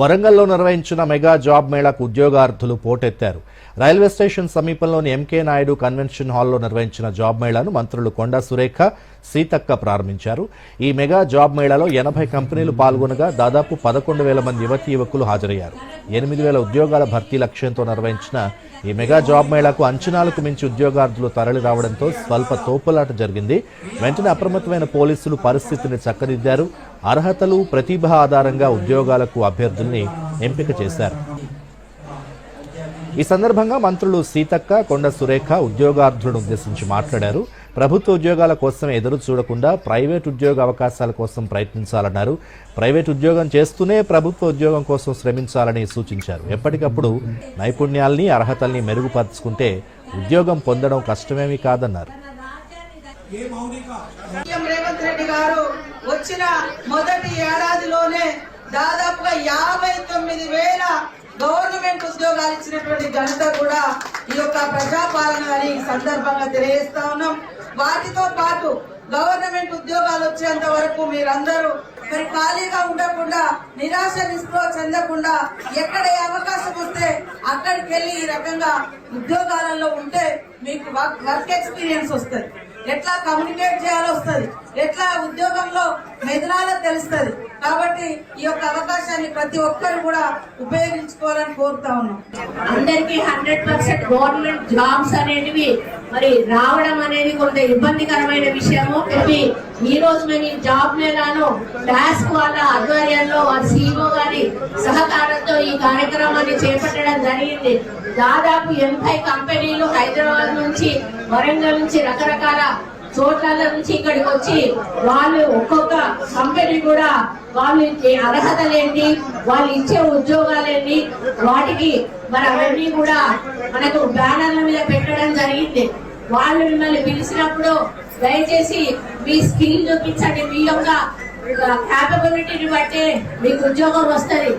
వరంగల్లో నిర్వహించిన mega job మేళాకు ఉద్యోగార్థులు పోటెత్తారు. రైల్వే స్టేషన్ సమీపంలోని ఎంకే నాయుడు కన్వెన్షన్ హాల్లో నిర్వహించిన జాబ్ మేళాను మంత్రులు కొండా సురేఖ సీతక్క ప్రారంభించారు. ఈ మెగా జాబ్ మేళాలో ఎనభై కంపెనీలు పాల్గొనగా దాదాపు పదకొండు వేల మంది యువతీ యువకులు హాజరయ్యారు. ఎనిమిది వేల ఉద్యోగాల భర్తీ లక్ష్యంతో నిర్వహించిన ఈ మెగా జాబ్ మేళాకు అంచనాలకు మించి ఉద్యోగార్థులు తరలి రావడంతో స్వల్ప తోపులాట జరిగింది. వెంటనే అప్రమత్తమైన పోలీసులు పరిస్థితిని చక్కదిద్దారు. అర్హతలు ప్రతిభ ఆధారంగా ఉద్యోగాలకు అభ్యర్థుల్ని ఎంపిక చేశారు. ఈ సందర్భంగా మంత్రులు సీతక్క కొండ సురేఖ ఉద్యోగార్థులను ఉద్దేశించి మాట్లాడారు. ప్రభుత్వ ఉద్యోగాల కోసం ఎదురు చూడకుండా ప్రైవేట్ ఉద్యోగ అవకాశాల కోసం ప్రయత్నించాలన్నారు. ప్రైవేట్ ఉద్యోగం చేస్తూనే ప్రభుత్వ ఉద్యోగం కోసం శ్రమించాలని సూచించారు. ఎప్పటికప్పుడు నైపుణ్యాల్ని అర్హతల్ని మెరుగుపరుచుకుంటే ఉద్యోగం పొందడం కష్టమేమీ కాదన్నారు. సీఎం రేవంత్ రెడ్డి గారు వచ్చిన మొదటి ఏడాదిలోనే దాదాపుగా యాభై తొమ్మిది వేల గవర్నమెంట్ ఉద్యోగాలు ఇచ్చినటువంటి ఘనత కూడా ఈ యొక్క ప్రజాపాలన అని సందర్భంగా తెలియజేస్తా ఉన్నాం. వాటితో పాటు గవర్నమెంట్ ఉద్యోగాలు వచ్చేంత వరకు మీరందరూ మరి ఖాళీగా ఉండకుండా నిరాశ నిస్పృహ చెందకుండా ఎక్కడ అవకాశం వస్తే అక్కడికి వెళ్ళి ఈ రకంగా ఉద్యోగాలలో ఉంటే మీకు వర్క్ వర్క్ ఎక్స్పీరియన్స్ వస్తుంది. ఎట్లా కమ్యూనికేట్ చేయాలో వస్తుంది. ఎట్లా ఉద్యోగంలో మెదనాలో తెలుస్తుంది. కాబట్టి ఈ యొక్క అవకాశాన్ని ప్రతి ఒక్కరు కూడా ఉపయోగించుకోవాలని కోరుతా ఉన్నాం. అందరికీ హండ్రెడ్ పర్సెంట్ గవర్నమెంట్ జాబ్స్ అనేటివి మరి రావడం అనేది కొంత ఇబ్బందికరమైన విషయము. ఇది ఈ రోజు మేము జాబ్ మేళాను టాస్క్ వాళ్ళ ఆధ్వర్యంలో వారి సీఈఓ గారి సహకారంతో ఈ కార్యక్రమాన్ని చేపట్టడం జరిగింది. దాదాపు ఎనభై కంపెనీలు హైదరాబాద్ నుంచి వరంగల్ నుంచి రకరకాల చోట్ల నుంచి ఇక్కడికి వచ్చి వాళ్ళు ఒక్కొక్క కంపెనీ కూడా వాళ్ళు ఇచ్చే అర్హతలేంటి వాళ్ళు ఇచ్చే ఉద్యోగాలేంటి వాటికి మరి అవన్నీ కూడా మనకు బ్యానర్ల మీద పెట్టడం జరిగింది. వాళ్ళు మిమ్మల్ని పిలిచినప్పుడు దయచేసి మీ స్కిల్ చూపించండి. మీ యొక్క క్యాపబిలిటీని బట్టి మీకు ఉద్యోగం వస్తుంది.